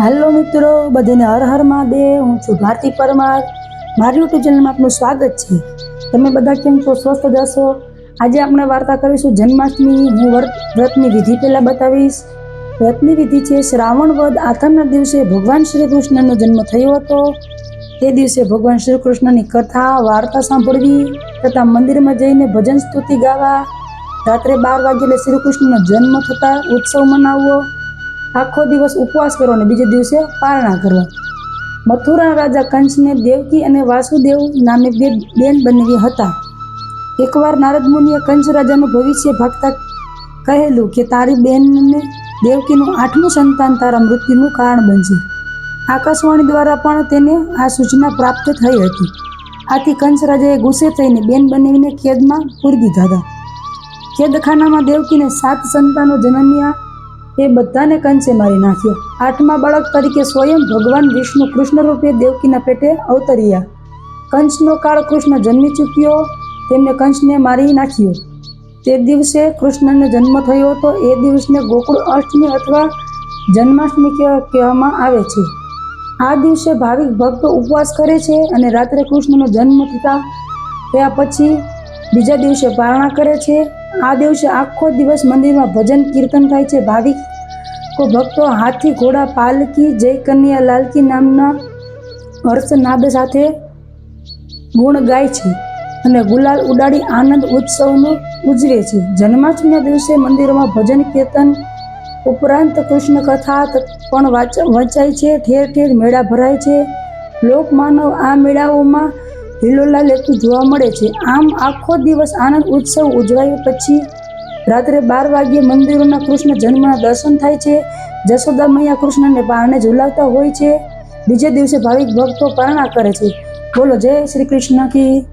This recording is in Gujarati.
હાલો મિત્રો, બધાને હર હર મહાદેવ. હું છું ભારતી પરમાર. મારી યુટ્યુબ ચેનલમાં આપનું સ્વાગત છે. તમે બધા કેમ છો? સ્વસ્થ જશો આજે આપણે વાર્તા કરીશું જન્માષ્ટમી. હું વ્રત, વ્રતની વિધિ પહેલાં બતાવીશ. વ્રતની વિધિ છે, શ્રાવણ વદ આથમના દિવસે ભગવાન શ્રી કૃષ્ણનો જન્મ થયો હતો. તે દિવસે ભગવાન શ્રી કૃષ્ણની કથા, વાર્તા સાંભળવી તથા મંદિરમાં જઈને ભજન સ્તુતિ ગાવા. રાત્રે બાર વાગ્યે શ્રી કૃષ્ણનો જન્મ થતા ઉત્સવ મનાવવો. આખો દિવસ ઉપવાસ કરો અને બીજે દિવસે પારણા કરવા મથુરા રાજા કંસને દેવકી અને વાસુદેવ નામે બે બેન બનેવી હતા. એકવાર નારદ મુનિએ કંસ રાજાનું ભવિષ્ય ભાગતા કહેલું કે તારી બેનને દેવકીનું આઠમું સંતાન તારા મૃત્યુનું કારણ બનશે. આકાશવાણી દ્વારા પણ તેને આ સૂચના પ્રાપ્ત થઈ હતી. આથી કંસ રાજાએ ગુસ્સે થઈને બેન બનાવીને ખેદમાં પૂરી દીધા હતા. ખેદખાનામાં દેવકીને સાત સંતાનો જન્મ્યા એ બધાને કંસે મારી નાખ્યો. આઠમા બાળક તરીકે સ્વયં ભગવાન વિષ્ણુ કૃષ્ણ રૂપે દેવકીના પેટે અવતર્યા. કંસનો કાળ કૃષ્ણ જન્મી ચૂક્યો, તેમને કંસને મારી નાખ્યો. તે દિવસે કૃષ્ણનો જન્મ થયો હતો. એ દિવસને ગોકુળ અષ્ટમી અથવા જન્માષ્ટમી કહેવા- કહેવામાં આવે છે. આ દિવસે ભાવિક ભક્તો ઉપવાસ કરે છે અને રાત્રે કૃષ્ણનો જન્મ થતા થયા પછી બીજા દિવસે પારણા કરે છે. આ દિવસે આખો દિવસ મંદિરમાં ભજન કીર્તન થાય છે. ભાવિક ભક્તો હાથી, ઘોડા પાલકી જય કન્યા લાલકી નામના હર્ષનાદ સાથે ગુણ ગાય છે અને ગુલાલ ઉડાડી આનંદ ઉત્સવનો ઉજવે છે. જન્માષ્ટમીના દિવસે મંદિરોમાં ભજન કીર્તન ઉપરાંત કૃષ્ણ કથા પણ વાંચ, વંચાય છે. ઠેર ઠેર મેળા ભરાય છે. લોકમાનવ આ મેળાઓમાં હિલોલા લેતું જોવા મળે છે. આમ આખો દિવસ આનંદ ઉત્સવ ઉજવાય. પછી રાત્રે બાર વાગ્યે મંદિરોના કૃષ્ણ જન્મના દર્શન થાય છે. જશોદા મૈયા કૃષ્ણને પારણે ઝુલાવતા હોય છે. બીજે દિવસે ભાવિક ભક્તો પારણા કરે છે. બોલો, જય શ્રી કૃષ્ણ કી